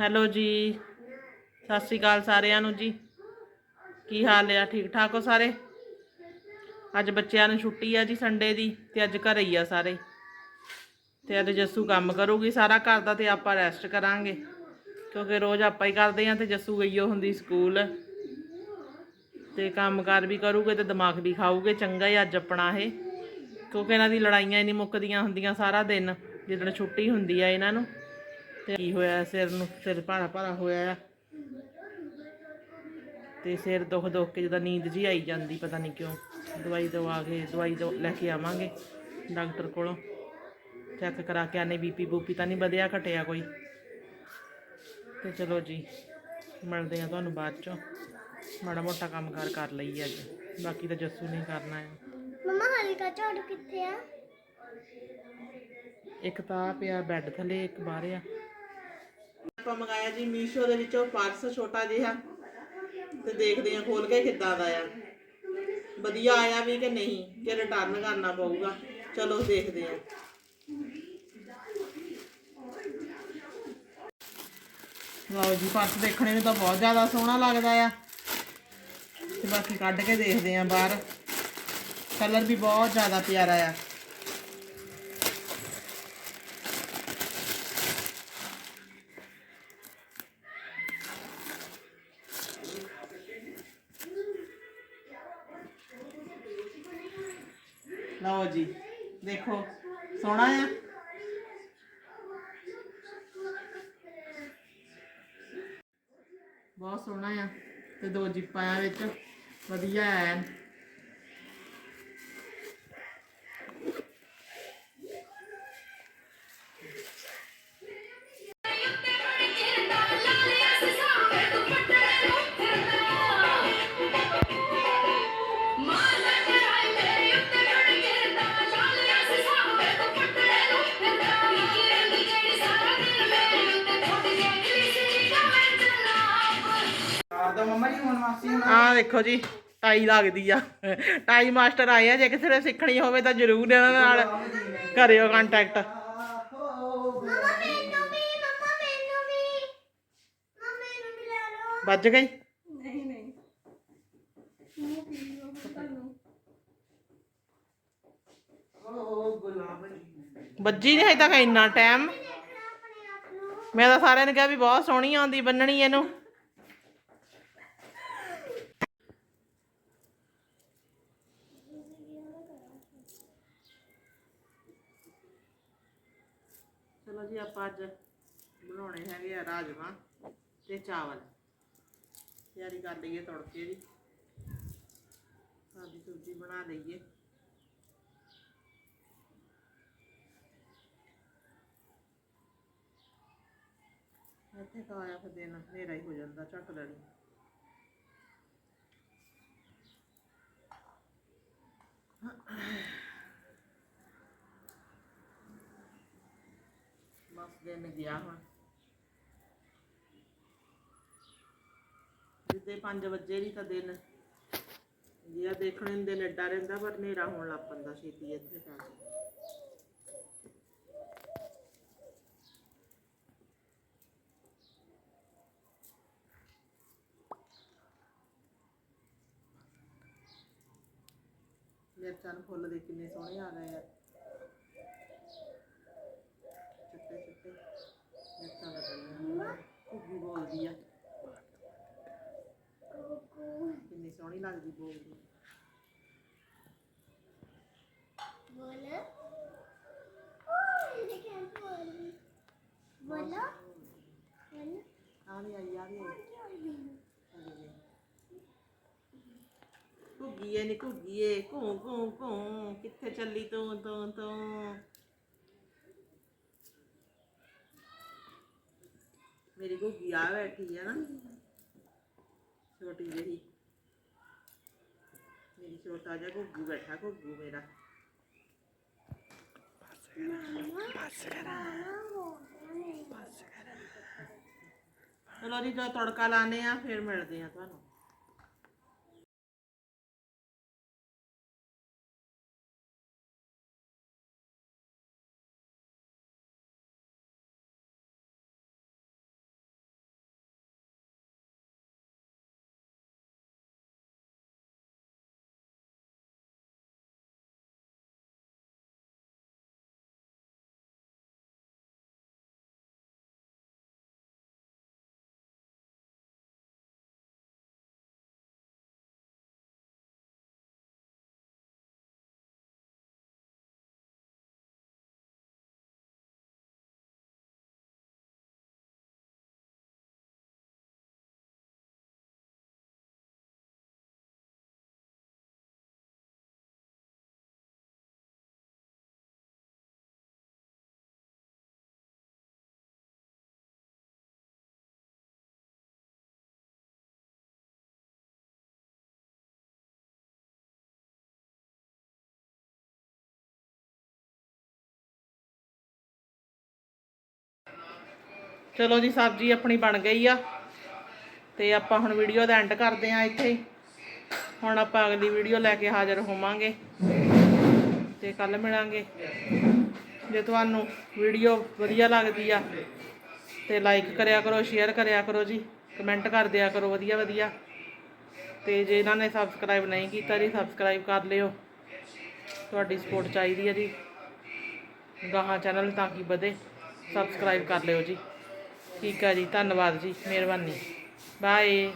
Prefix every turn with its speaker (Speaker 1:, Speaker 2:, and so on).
Speaker 1: Hello ਜੀ। ਸਤਿ ਸ਼੍ਰੀ ਅਕਾਲ ਸਾਰਿਆਂ ਨੂੰ ਜੀ। ਕੀ ਹਾਲ ਆ? ਠੀਕ ਠਾਕ ਹੋ ਸਾਰੇ? ਅੱਜ ਬੱਚਿਆਂ ਨੂੰ ਛੁੱਟੀ ਆ ਜੀ ਸੰਡੇ ਦੀ ਤੇ ਅੱਜ ਘਰੇ ਹੀ ਆ ਸਾਰੇ। ਤੇ ਅੱਜ ਜੱਸੂ ਕੰਮ ਕਰੂਗੀ ਸਾਰਾ ਘਰ ਦਾ ਤੇ ਆਪਾਂ ਰੈਸਟ ਕਰਾਂਗੇ। ਕਿਉਂਕਿ ਰੋਜ਼ ਆਪਾਂ ਹੀ ਕਰਦੇ ਆ ਤੇ ਜੱਸੂ ਗਈ ਉਹ ਹੁੰਦੀ ਸਕੂਲ। ਤੇ ਕੰਮਕਾਰ ਵੀ ਕਰੂਗੇ ਤੇ ਦਿਮਾਗ ਵੀ ਖਾਊਗੇ, ਚੰਗਾ ਹੀ ਅੱਜ ਆਪਣਾ ਇਹ। ਕਿਉਂਕਿ ਇਹਨਾਂ ਦੀ ਲੜਾਈਆਂ ਹੀ ਨਹੀਂ ਮੁੱਕਦੀਆਂ ਹੁੰਦੀਆਂ ਸਾਰਾ ਦਿਨ, ਜਿੱਦਣ ਛੁੱਟੀ ਹੁੰਦੀ ਆ ਇਹਨਾਂ ਨੂੰ। ਤੇ ਕੀ ਹੋਇਆ ਸਿਰ ਨੂੰ ਸਿਰ ਭਾਰਾ ਭਾਰਾ ਹੋਇਆ ਆ। ਤੇ ਸਿਰ ਦੁਖ ਦੁਖ ਕੇ ਜਦੋਂ ਨੀਂਦ ਜੀ ਆਈ ਜਾਂਦੀ ਪਤਾ ਨਹੀਂ ਕਿਉਂ। ਦਵਾਈ ਦਵਾ ਕੇ ਦਵਾਈ ਦਵਾ- ਲੈ ਕੇ ਆਵਾਂਗੇ ਡਾਕਟਰ ਕੋਲੋਂ। ਚੈੱਕ ਕਰਾ ਕੇ ਆਨੇ ਬੀਪੀ ਬੂਪੀ ਤਾਂ ਨਹੀਂ ਵਧਿਆ ਘਟਿਆ ਕੋਈ। ਤੇ ਚਲੋ ਜੀ ਮਿਲਦੇ ਆ ਤੁਹਾਨੂੰ ਬਾਅਦ ਚੋਂ। ਮਾੜਾ ਮੋਟਾ ਕੰਮ ਕਾਰ ਕਰ ਲਈ ਅੱਜ। ਬਾਕੀ ਤਾਂ ਜੱਸੂ ਨੇ ਕਰਨਾ ਹੈ
Speaker 2: ਮਮਾ ਹਲਕਾ ਝਾੜੂ ਕਿੱਥੇ ਆ?
Speaker 1: ਇੱਕ ਤਾਂ ਪਿਆ ਬੈੱਡ ਥੱਲੇ ਇੱਕ ਬਾਹਰ ਆ। ਆਪਾਂ ਮੰਗਾਇਆ ਜੀ ਮੀਸ਼ੋ ਦੇ ਵਿੱਚੋਂ ਪਰਸ ਛੋਟਾ ਜਿਹਾ। ਤੇ ਦੇਖਦੇ ਆ ਖੋਲ ਕੇ ਕਿੱਦਾਂ ਦਾ ਆ। ਵਧੀਆ ਆਇਆ ਵੀ ਕਿ ਨਹੀਂ, ਕਿ ਰਿਟਰਨ ਕਰਨਾ ਪਊਗਾ। ਚਲੋ ਦੇਖਦੇ ਆ ਲਓ ਜੀ, ਪਰਸ ਦੇਖਣੇ ਨੂੰ ਤਾਂ ਬਹੁਤ ਜ਼ਿਆਦਾ ਸੋਹਣਾ ਲੱਗਦਾ ਆ। ਤੇ ਬਾਕੀ ਕੱਢ ਕੇ ਦੇਖਦੇ ਆ ਬਾਹਰ। ਕਲਰ ਵੀ ਬਹੁਤ ਜ਼ਿਆਦਾ ਪਿਆਰਾ ਆ। ਲਓ ਜੀ, ਦੇਖੋ, ਸੋਹਣਾ ਆ। ਬਹੁਤ ਸੋਹਣਾ ਆ, ਤੇ ਦੋ ਜਿੱਪਾਂ ਆ ਵਿੱਚ, ਵਧੀਆ ਐ ਆ ਦੇਖੋ ਜੀ ਟਾਈ ਲੱਗਦੀ ਆ। ਟਾਈ ਮਾਸਟਰ ਆਏ ਆ ਜੇ ਕਿਸੇ ਨੇ ਸਿੱਖਣੀ ਹੋਵੇ ਤਾਂ ਜ਼ਰੂਰ ਇਹਨਾਂ ਨਾਲ ਕਰਿਓ ਕੰਟੈਕਟ
Speaker 2: ਮਮਾ ਮੈਨੂੰ ਵੀ ਮਮਾ ਮੈਨੂੰ ਵੀ। ਮਮਾ ਮੈਨੂੰ ਵੀ ਲੈ ਲਓ।
Speaker 1: ਵੱਜ ਗਈ?
Speaker 2: ਨਹੀਂ ਨਹੀਂ। ਮੂੰਹ ਪੀ ਲਓ ਤੁਹਾਨੂੰ।
Speaker 1: ਵੱਜੀ ਨਹੀਂ ਹਜੇ ਤੱਕ ਇੰਨਾ ਟਾਈਮ ਮੈਂ ਤਾਂ ਸਾਰਿਆਂ ਨੂੰ ਕਿਹਾ ਵੀ ਬਹੁਤ ਸੋਹਣੀ ਆਉਂਦੀ ਬੰਨਣੀ ਇਹਨੂੰ। ਚਲੋ ਜੀ, ਆਪਾਂ ਅੱਜ ਬਣਾਉਣੇ ਹੈਗੇ ਆ ਰਾਜਮਾ ਤੇ ਚਾਵਲ। ਤਿਆਰੀ ਕਰ ਲਈਏ ਤੜਕੇ ਦੀ। ਸਾਦੀ ਸਬਜ਼ੀ ਬਣਾ ਲਈਏ। ਇੱਥੇ ਤਾਂ ਆਇਆ ਫਿਰ ਦਿਨ ਹਨੇਰਾ ਹੀ ਹੋ ਜਾਂਦਾ, ਝੱਟ ਲੈਣੀ। ਬਸ ਦਿਨ ਗਿਆ ਹੁਣ ਜਿੱਦੇ 5 ਵਜੇ ਨਹੀਂ ਤਾਂ ਦਿਨ। ਜਿਆ ਦੇਖਣ ਨੂੰ ਦਿਨ ਏਡਾ ਰਹਿੰਦਾ, ਪਰ ਹਨੇਰਾ ਹੋਣ ਲੱਗ ਪੈਂਦਾ ਛੇਤੀ ਇੱਥੇ ਤਾਂ। ਮਿਰਚਾਂ ਨੂੰ ਫੁੱਲ ਦੇ ਕਿੰਨੇ ਸੋਹਣੇ ਆ ਗਏ ਆ। ਘੁੱਗੀ ਬੋਲਦੀ ਆ ਕਿੰਨੀ ਸੋਹਣੀ ਲੱਗਦੀ ਬੋਲਦੀ
Speaker 2: ਬੋਲ ਓ ਇਹ ਕਿਹਨ ਬੋਲ। ਬੋਲੋ। ਬੋਲ
Speaker 1: ਆ ਵੀ ਆਈ ਆ ਵੀ ਆਈ। ਘੁੱਗੀਏ ਨੀ ਘੁੱਗੀਏ ਘੂੰ ਘੂੰ ਘੂੰ। ਕਿੱਥੇ ਚੱਲੀ ਤੂੰ ਤੂੰ ਤੂੰ? ਮੇਰੀ ਘੁੱਗੀ ਆ ਬੈਠੀ ਹੈ ਨਾ, ਛੋਟੀ ਜਿਹੀ। ਮੇਰੀ ਛੋਟਾ ਜਿਹਾ ਘੁੱਗੂ ਬੈਠਾ, ਘੁੱਗੂ ਮੇਰਾ। ਚਲੋ ਜੀ, ਜਦੋਂ ਤੜਕਾ ਲਾਣੇ ਆ ਫਿਰ ਮਿਲਦੇ ਆ ਤੁਹਾਨੂੰ। ਚਲੋ ਜੀ, ਸਬਜ਼ੀ ਆਪਣੀ ਬਣ ਗਈ ਆ। ਤੇ ਆਪਾਂ ਹੁਣ ਵੀਡੀਓ ਦਾ ਐਂਡ ਕਰਦੇ ਆ ਇੱਥੇ। ਹੀ ਹੁਣ ਆਪਾਂ ਅਗਲੀ ਵੀਡੀਓ ਲੈ ਕੇ ਹਾਜ਼ਰ ਹੋਵਾਂਗੇ। ਤੇ ਕੱਲ ਮਿਲਾਂਗੇ। ਜੇ ਤੁਹਾਨੂੰ ਵੀਡੀਓ ਵਧੀਆ ਲੱਗਦੀ ਆ, ਤੇ ਲਾਈਕ ਕਰਿਆ ਕਰੋ ਸ਼ੇਅਰ ਕਰਿਆ ਕਰੋ ਜੀ। ਕਮੈਂਟ ਕਰ ਦਿਆ ਕਰੋ, ਵਧੀਆ ਵਧੀਆ। ਤੇ ਜੇ ਇਹਨਾਂ ਨੇ ਸਬਸਕ੍ਰਾਈਬ ਨਹੀਂ ਕੀਤਾ ਜੀ ਸਬਸਕ੍ਰਾਈਬ ਕਰ ਲਿਓ। ਤੁਹਾਡੀ ਸਪੋਰਟ ਚਾਹੀਦੀ ਹੈ ਜੀ। ਗਾਹਾਂ ਚੈਨਲ ਤਾਂ ਕਿ ਵਧੇ। ਸਬਸਕ੍ਰਾਈਬ ਕਰ ਲਿਓ ਜੀ। ਠੀਕ ਆ ਜੀ ਧੰਨਵਾਦ ਜੀ ਮਿਹਰਬਾਨੀ। ਬਾਏ